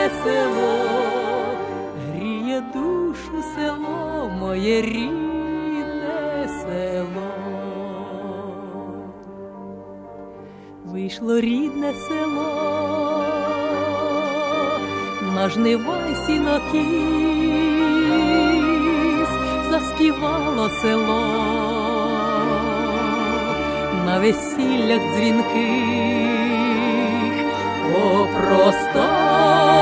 рідне село, гріє душу село, моє рідне село. Вийшло рідне село, на жнива сінокіс, заспівало село, на весіллях дзвінких, по просторах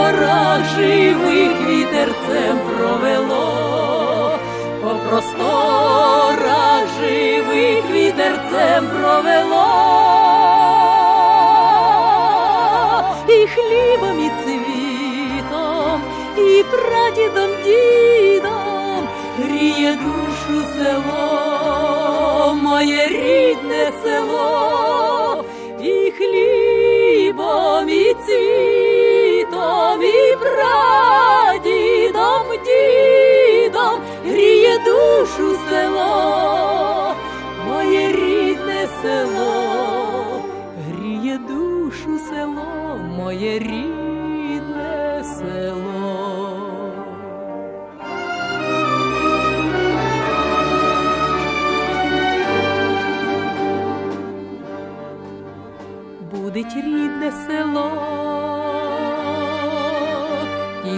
живих вітерцем провело, по просторах живих вітерцем провело, і хлібом, і цвітом, і прадідом, дідом гріє душу село, моє рідне село, хлібом, і прадідом, дідом гріє душу село, моє рідне село, гріє душу село, моє рідне село. Будить рідне село,